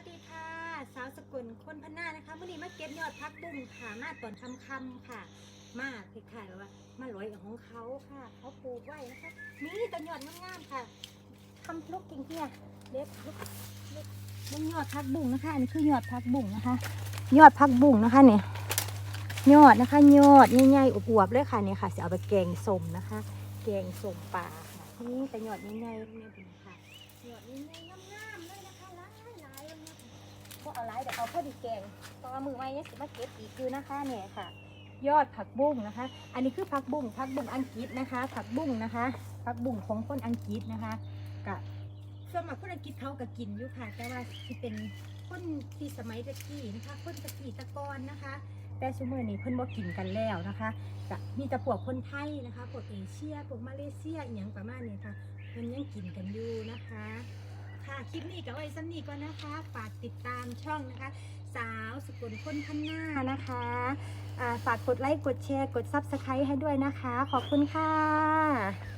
วัสดีค่ะ สาวสกุลคนพน้านะคะมื่อนี้มาเก็บยอดพักบุ้งค่ะมาตอนคำคำค่ะ มาคล้ายๆว่ามาลอยของเขาค่ะ เขาปลูกไว้นะคะมีแต่ยอดงามๆค่ะทำลูกกิ่งเที่ยเล็กลูกเล็กมันยอดพักบุ้งนะคะอันนี้คือยอดพักบุ้งนะคะ ยอดพักบุ้งนะคะเนี่ยยอดนะคะยอดใหญ่ๆอวบๆเลยค่ะเนี่ยค่ะจะเอาไปแกงส้มนะคะ แกงส้มปลาค่ะนี่แต่ยอดใหญ่ๆเนี่ยค่ะยอดใหญ่ วกเอาหลายแต่เอาพอดีแกงตอมือไม้เนี่ยสิมาเก็บอีกคือนะคะเนี่ยค่ะ ยอดผักบุ้งนะคะ อันนี้คือผักบุ้งผักบุ้งอังกฤษนะคะ ผักบุ้งนะคะ ผักบุ้งของคนอังกฤษนะคะกับส่วนมากคนอังกฤษเขาก็กินอยู่ค่ะ แต่ว่าที่เป็นคนที่สมัยตะกี้นะคะ คนตะกี้ตะกอนนะคะ แต่สมัยนี้เพิ่นบ่กินกันแล้วนะคะก็มีแต่พวกคนไทยนะคะพวกเอเชียพวกมาเลเซียอย่างประมาณนี้ค่ะเพิ่นยังกินกันอยู่นะคะ ค่ะ คลิปนี้กับไว้ซ้ำนี้ก่อนนะคะ ฝากติดตามช่องนะคะ สาวสกุลคนพันหน้านะคะฝากกดไลค์ กดแชร์ กดซับสไครต์ให้ด้วยนะคะ ขอบคุณค่ะ